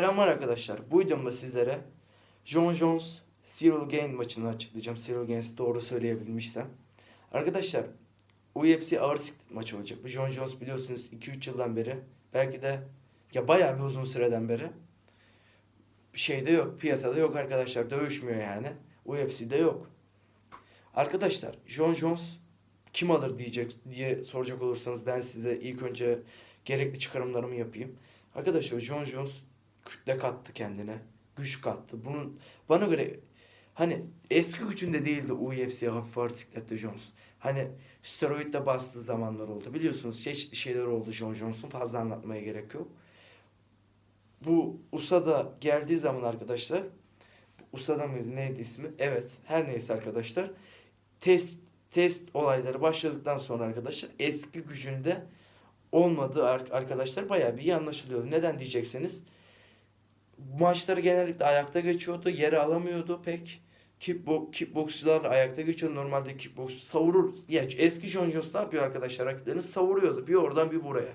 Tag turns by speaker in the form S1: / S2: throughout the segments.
S1: Selamlar arkadaşlar. Bu videomda sizlere John Jones Cyril Gain maçını açıklayacağım. Cyril Gaines'i doğru söyleyebilmişsem. Arkadaşlar UFC ağır siklet maçı olacak. Bu John Jones biliyorsunuz 2-3 yıldan beri belki de ya bayağı bir uzun süreden beri şeyde yok. Piyasada yok arkadaşlar. Dövüşmüyor yani. UFC'de yok. Arkadaşlar John Jones kim alır diyecek diye soracak olursanız ben size ilk önce gerekli çıkarımlarımı yapayım. Arkadaşlar John Jones kütle kattı kendine. Güç kattı. Bunun bana göre hani eski gücünde değildi UFC hafif ağır siklette Jones. Hani steroidle bastığı zamanlar oldu. Biliyorsunuz çeşitli şeyler oldu John Jones'un. Fazla anlatmaya gerek yok. Bu USAD'a geldiği zaman arkadaşlar USAD'a mıydı neydi ismi? Evet. Her neyse arkadaşlar. Test test olayları başladıktan sonra arkadaşlar eski gücünde olmadığı ar- arkadaşlar bayağı bir iyi anlaşılıyordu. Neden diyecekseniz maçları genellikle ayakta geçiyordu. Yere alamıyordu pek. Kickbo kickboksçular ayakta geçiyor. Normalde kickboks savurur. Ya eski John Jones ne yapıyor arkadaşlar? Rakiplerini savuruyordu. Bir oradan bir buraya.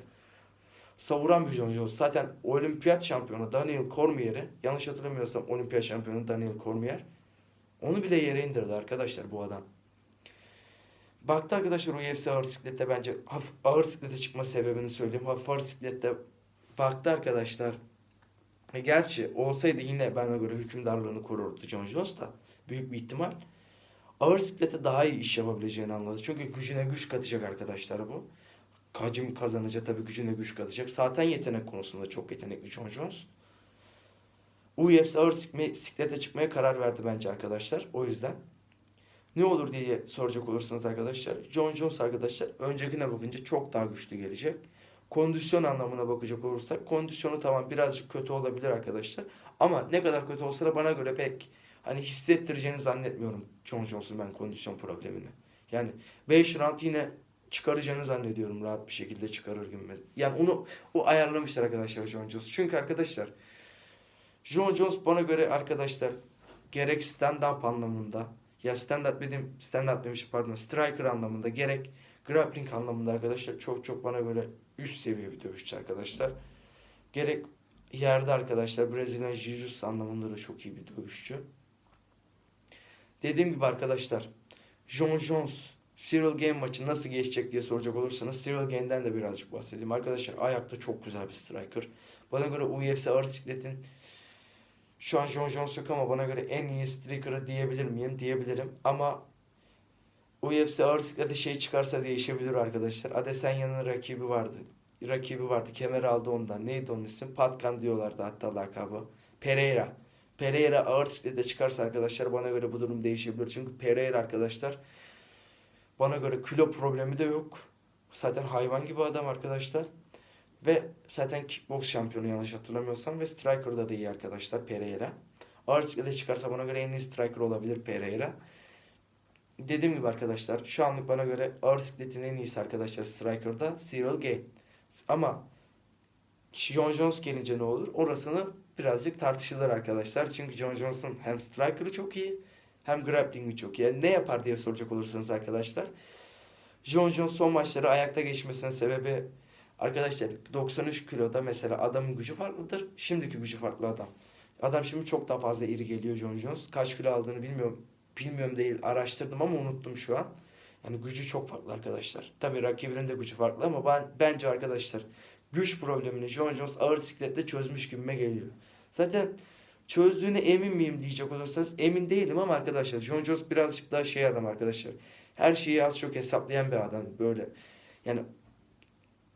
S1: Savuran bir John Jones. Zaten olimpiyat şampiyonu Daniel Cormier'i yanlış hatırlamıyorsam olimpiyat şampiyonu Daniel Cormier onu bile yere indirdi arkadaşlar bu adam. Baktı arkadaşlar UFC ağır siklette bence hafif ağır siklete çıkma sebebini söyleyeyim. Hafif ağır siklette baktı arkadaşlar. E gerçi olsaydı yine bana göre hükümdarlığını korurdu John Jones da. Büyük bir ihtimal. Ağır siklete daha iyi iş yapabileceğini anladı. Çünkü gücüne güç katacak arkadaşlar bu. Hacim kazanacak tabii gücüne güç katacak. Zaten yetenek konusunda çok yetenekli John Jones. UFC ağır sikme, siklete çıkmaya karar verdi bence arkadaşlar. O yüzden. Ne olur diye soracak olursanız arkadaşlar. John Jones arkadaşlar öncekine bakınca çok daha güçlü gelecek. Kondisyon anlamına bakacak olursak kondisyonu tamam birazcık kötü olabilir arkadaşlar. Ama ne kadar kötü olsa da bana göre pek hani hissettireceğini zannetmiyorum John Jones'un ben kondisyon problemini. Yani 5 round yine çıkaracağını zannediyorum rahat bir şekilde çıkarır gibi. Yani onu o ayarlamışlar arkadaşlar John Jones. Çünkü arkadaşlar John Jones bana göre arkadaşlar gerek stand-up anlamında ya stand-up dedim stand-up demiş pardon striker anlamında gerek grappling anlamında arkadaşlar çok çok bana göre üst seviye bir dövüşçü arkadaşlar. Gerek yerde arkadaşlar Brezilya Jiu-Jitsu anlamında da çok iyi bir dövüşçü. Dediğim gibi arkadaşlar John Jones Cyril Gane maçı nasıl geçecek diye soracak olursanız Cyril Gane'den de birazcık bahsedeyim. Arkadaşlar ayakta çok güzel bir striker. Bana göre UFC ağır sikletin şu an John Jones yok ama bana göre en iyi striker'ı diyebilir miyim? Diyebilirim. Ama UFC ağır siklete şey çıkarsa değişebilir arkadaşlar. Adesanyan'ın rakibi vardı. Rakibi vardı. Kemeri aldı ondan. Neydi onun ismi? Patkan diyorlardı hatta lakabı. Pereira. Pereira ağır siklete çıkarsa arkadaşlar bana göre bu durum değişebilir. Çünkü Pereira arkadaşlar bana göre kilo problemi de yok. Zaten hayvan gibi adam arkadaşlar. Ve zaten kickbox şampiyonu yanlış hatırlamıyorsam ve striker'da da iyi arkadaşlar Pereira. Ağır siklete çıkarsa bana göre en iyi striker olabilir Pereira. Dediğim gibi arkadaşlar şu anlık bana göre ağır sikletin en iyisi arkadaşlar striker'da Cyril Gane. Ama John Jones gelince ne olur? Orasını birazcık tartışılır arkadaşlar. Çünkü John Jones'un hem striker'ı çok iyi hem grappling'i çok iyi. Yani ne yapar diye soracak olursanız arkadaşlar. John Jones son maçları ayakta geçmesinin sebebi arkadaşlar 93 kiloda mesela adamın gücü farklıdır. Şimdiki gücü farklı adam. Adam şimdi çok daha fazla iri geliyor John Jones. Kaç kilo aldığını bilmiyorum. Bilmiyorum değil araştırdım ama unuttum şu an. Yani gücü çok farklı arkadaşlar. Tabii rakibinin de gücü farklı ama ben bence arkadaşlar güç problemini John Jones ağır sikletle çözmüş gibime geliyor. Zaten çözdüğüne emin miyim diyecek olursanız emin değilim ama arkadaşlar John Jones birazcık daha şey adam arkadaşlar. Her şeyi az çok hesaplayan bir adam böyle. Yani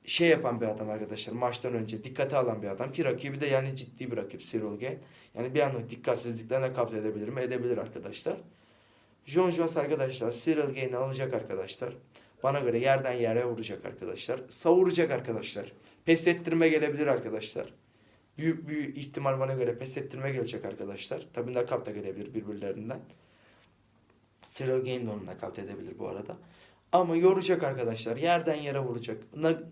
S1: şey yapan bir adam arkadaşlar maçtan önce dikkate alan bir adam ki rakibi de yani ciddi bir rakip Cyril Gane. Yani bir anlık dikkatsizliklerine kapt edebilir mi? Edebilir arkadaşlar. John Jones arkadaşlar Cyril Gane'i alacak arkadaşlar. Bana göre yerden yere vuracak arkadaşlar. Savuracak arkadaşlar. Pes ettirme gelebilir arkadaşlar. Büyük büyük ihtimal bana göre pes ettirme gelecek arkadaşlar. Tabii nakap da gelebilir birbirlerinden. Cyril Gane de onu nakap edebilir bu arada. Ama yoracak arkadaşlar. Yerden yere vuracak. Na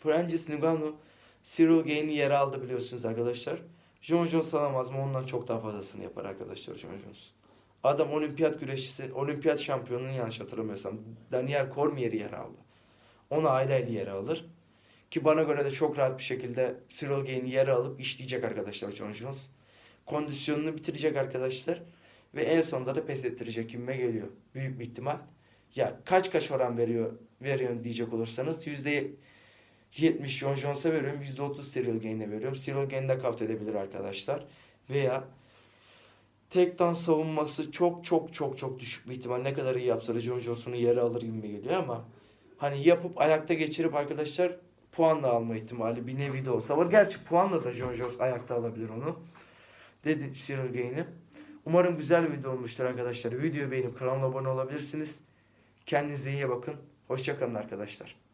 S1: Francis Ngannou Cyril Gane'i yere aldı biliyorsunuz arkadaşlar. John Jones alamaz mı? Ondan çok daha fazlasını yapar arkadaşlar John Jones. Adam olimpiyat güreşçisi, olimpiyat şampiyonunu yanlış hatırlamıyorsam Daniel Cormier'i yer aldı. Onu aileyle yere alır. Ki bana göre de çok rahat bir şekilde Cyril Gain'i yere alıp işleyecek arkadaşlar John Jones. Kondisyonunu bitirecek arkadaşlar. Ve en sonunda da pes ettirecek gibime geliyor. Büyük bir ihtimal. Ya kaç kaç oran veriyor veriyorsun diyecek olursanız yüzde 70 John Jones'a veriyorum. %30 Cyril Gain'e veriyorum. Cyril Gain de kapta edebilir arkadaşlar. Veya takedown savunması çok çok çok çok düşük bir ihtimal. Ne kadar iyi yapsa da John Jones'unu yere alır gibi geliyor ama hani yapıp ayakta geçirip arkadaşlar puan da alma ihtimali bir nevi de olsa var. Gerçi puanla da John Jones ayakta alabilir onu. Dedi Cyril Gain'i. Umarım güzel bir video olmuştur arkadaşlar. Videoyu beğenip kanala abone olabilirsiniz. Kendinize iyi bakın. Hoşçakalın arkadaşlar.